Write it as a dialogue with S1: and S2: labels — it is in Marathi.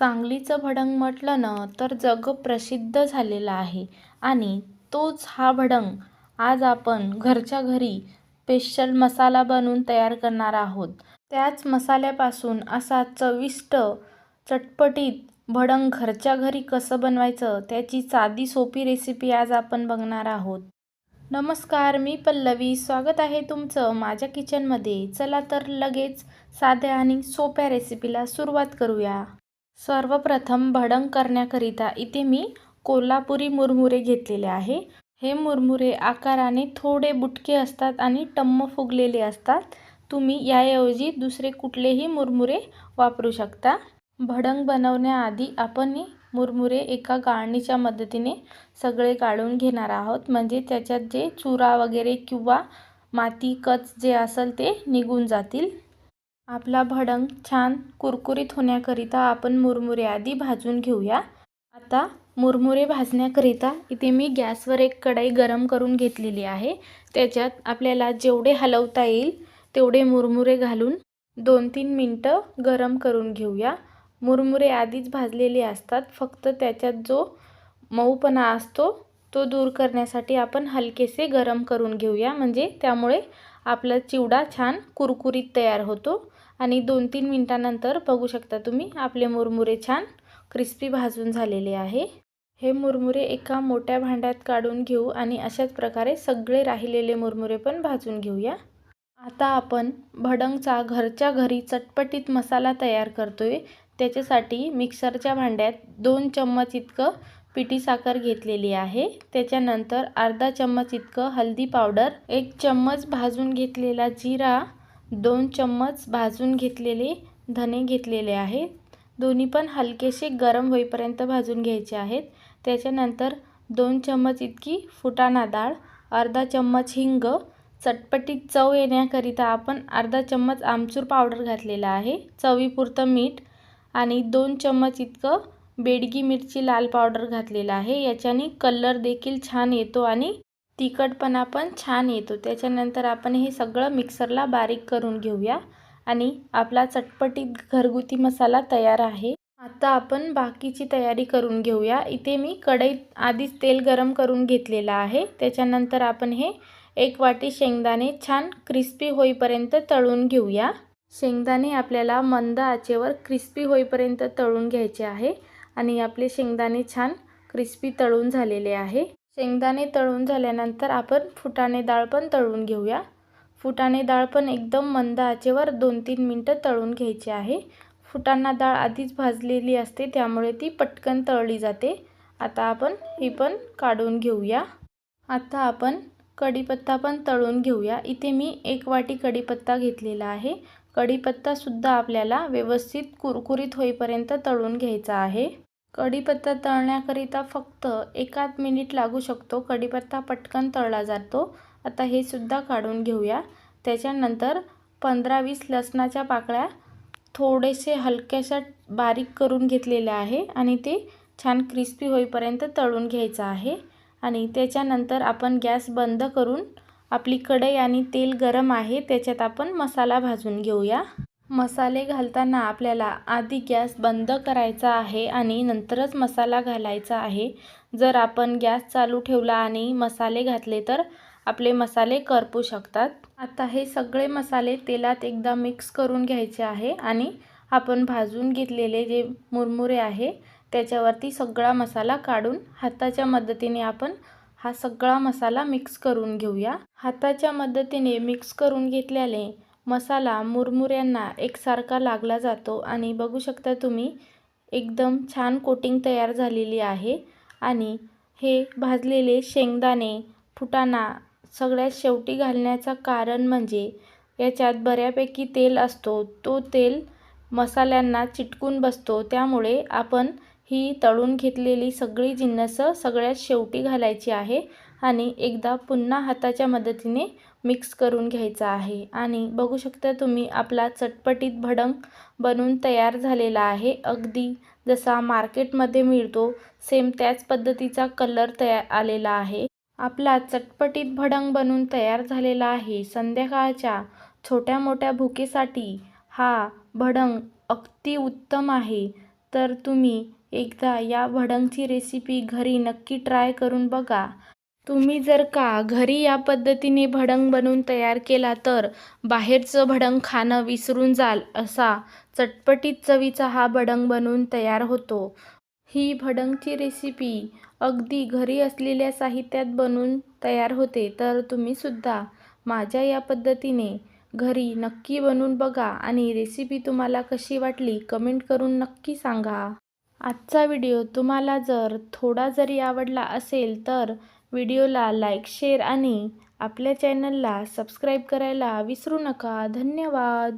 S1: सांगलीचं भडंग म्हटलं ना तर जगप्रसिद्ध झालेलं आहे. आणि तोच हा भडंग आज आपण घरच्या घरी स्पेशल मसाला बनवून तयार करणार आहोत. त्याच मसाल्यापासून असा चविष्ट चटपटीत भडंग घरच्या घरी कसं बनवायचं त्याची साधी सोपी रेसिपी आज आपण बघणार आहोत. नमस्कार मी पल्लवी. स्वागत आहे तुमचं माझ्या किचनमध्ये चला तर लगेच साध्या आणि सोप्या रेसिपीला सुरुवात करूया. सर्वप्रथम भडंग करण्याकरिता इथे मी कोल्हापुरी मुरमुरे घेतलेले आहे. हे मुरमुरे आकाराने थोडे बुटके असतात आणि टम्म फुगलेले असतात. तुम्ही याऐवजी दुसरे कुठलेही मुरमुरे वापरू शकता. भडंग बनवण्याआधी आपण मुरमुरे एका गाळणीच्या मदतीने सगळे गाळून घेणार आहोत. म्हणजे त्याच्यात जे चुरा वगैरे किंवा माती कच जे असेल ते निघून जातील. आपला भडंग छान कुरकुरीत होण्याकरिता आपण मुरमुरे आधी भाजून घेऊया. आता मुरमुरे भाजण्याकरिता इथे मी गॅसवर एक कढई गरम करून घेतलेली आहे. त्याच्यात आपल्याला जेवढे हलवता येईल तेवढे मुरमुरे घालून दोन तीन मिनटं गरम करून घेऊया. मुरमुरे आधीच भाजलेले असतात फक्त त्याच्यात जो मऊपणा असतो तो दूर करण्यासाठी आपण हलकेसे गरम करून घेऊया. म्हणजे त्यामुळे आपला चिवडा छान कुरकुरीत तयार होतो. आणि दोन तीन मिनटानंतर बघू शकता तुम्ही आपले मुरमुरे छान क्रिस्पी भाजून झालेले आहे. हे मुरमुरे एका मोठ्या भांड्यात काढून घेऊ आणि अशाच प्रकारे सगळे राहिलेले मुरमुरे पण भाजून घेऊया. आता आपण भडंगचा घरच्या घरी चटपटीत मसाला तयार करतोय. त्याच्यासाठी मिक्सरच्या भांड्यात दोन चम्मच इतकं पिठी साखर घेतलेली आहे. त्याच्यानंतर अर्धा चम्मच इतकं हळदी पावडर एक चम्मच भाजून घेतलेला जिरा दोन चम्मच भाजून घेतलेले धने घेतलेले आहेत. दोन्ही पण हलकेसे गरम होईपर्यंत भाजून घ्यायचे आहेत. त्याच्यानंतर दोन चम्मच इतकी फुटाणा डाळ अर्धा चम्मच हिंग चटपटीत चव येण्याकरिता आपण अर्धा चम्मच आमचूर पावडर घातलेला आहे चवीपुरतं मीठ आणि दोन चम्मच इतकं बेडगी मिरची लाल पावडर घातलेला आहे. याच्याने कलर देखील छान येतो आणि तिखटपणा पण छान येतो. त्याच्यानंतर आपण हे सगळं मिक्सरला बारीक करून घेऊया आणि आपला चटपटीत घरगुती मसाला तयार आहे. आता आपण बाकीची तयारी करून घेऊया. इथे मी कढईत आधीच तेल गरम करून घेतलेलं आहे. त्याच्यानंतर आपण हे एक वाटी शेंगदाणे छान क्रिस्पी होईपर्यंत तळून घेऊया. शेंगदाणे आपल्याला मंद आचेवर क्रिस्पी होईपर्यंत तळून घ्यायचे आहे आणि आपले शेंगदाणे छान क्रिस्पी तळून झालेले आहे. शेंगदाणे तळून झाल्यानंतर आपण फुटाणे डाळ पण तळून घेऊया. फुटाणे डाळ पण एकदम मंद आचेवर दोन तीन मिनटं तळून घ्यायची आहे. फुटाणा डाळ आधीच भाजलेली असते त्यामुळे ती पटकन तळली जाते. आता आपण ही पण काढून घेऊया. आता आपण कढीपत्ता पण तळून घेऊया. इथे मी एक वाटी कढीपत्ता घेतलेला आहे. कढीपत्तासुद्धा आपल्याला व्यवस्थित कुरकुरीत होईपर्यंत तळून घ्यायचा आहे. कढीपत्ता तळण्याकरिता फक्त एकाच मिनिट लागू शकतो. कढीपत्ता पटकन तळला जातो. आता हे सुद्धा काढून घेऊया. त्याच्यानंतर पंधरा वीस लसणाच्या पाकळ्या थोडेसे हलक्याशा बारीक करून घेतलेल्या आहे आणि ते छान क्रिस्पी होईपर्यंत तळून घ्यायचं आहे. आणि त्याच्यानंतर आपण गॅस बंद करून आपली कढई आणि तेल गरम आहे त्याच्यात आपण मसाला भाजून घेऊया. मसाले घालताना आपल्याला आधी गॅस बंद करायचा आहे आणि नंतरच मसाला घालायचा आहे. जर आपण गॅस चालू ठेवला आणि मसाले घातले तर आपले मसाले करपू शकतात. आता हे सगळे मसाले तेलात एकदा मिक्स करून घ्यायचे आहे आणि आपण भाजून घेतलेले जे मुरमुरे आहे त्याच्यावरती सगळा मसाला काढून हाताच्या मदतीने आपण हा सगळा मसाला मिक्स करून घेऊया. हाताच्या मदतीने मिक्स करून घेतल्याने मसाला मुरमुऱ्यांना एकसारखा लागला जातो आणि बघू शकता तुम्ही एकदम छान कोटिंग तयार झालेली आहे आणि हे भाजलेले शेंगदाणे फुटाणा सगळ्यात शेवटी घालण्याचं कारण म्हणजे याच्यात बऱ्यापैकी तेल असतो. तो तेल मसाल्यांना चिटकून बसतो. त्यामुळे आपण ही तळून घेतलेली सगळी जिन्नसं सगळ्यात शेवटी घालायची आहे. आणि एकदा पुन्हा हाताच्या मदतीने मिक्स करून घ्यायचा आहे. आणि बघू शकता तुम्ही आपला चटपटीत भडंग बनून तयार झालेला आहे. अगदी जसा मार्केटमध्ये मिळतो सेम त्याच पद्धतीचा कलर तयार आलेला आहे. आपला चटपटीत भडंग बनून तयार झालेला आहे. संध्याकाळच्या छोट्या मोठ्या भुकेसाठी हा भडंग अगदी उत्तम आहे. तर तुम्ही एकदा या भडंगची रेसिपी घरी नक्की ट्राय करून बघा. तुम्ही जर का घरी या पद्धतीने भडंग बनवून तयार केला तर बाहेरचं भडंग खाणं विसरून जाल असा चटपटीत चवीचा हा भडंग बनवून तयार होतो. ही भडंगची रेसिपी अगदी घरी असलेल्या साहित्यात बनवून तयार होते तर तुम्हीसुद्धा माझ्या या पद्धतीने घरी नक्की बनवून बघा आणि रेसिपी तुम्हाला कशी वाटली कमेंट करून नक्की सांगा. आजचा व्हिडिओ तुम्हाला जर थोडा जरी आवडला असेल तर व्हिडिओला लाईक शेअर आणि आपल्या चॅनलला सबस्क्राईब करायला विसरू नका. धन्यवाद.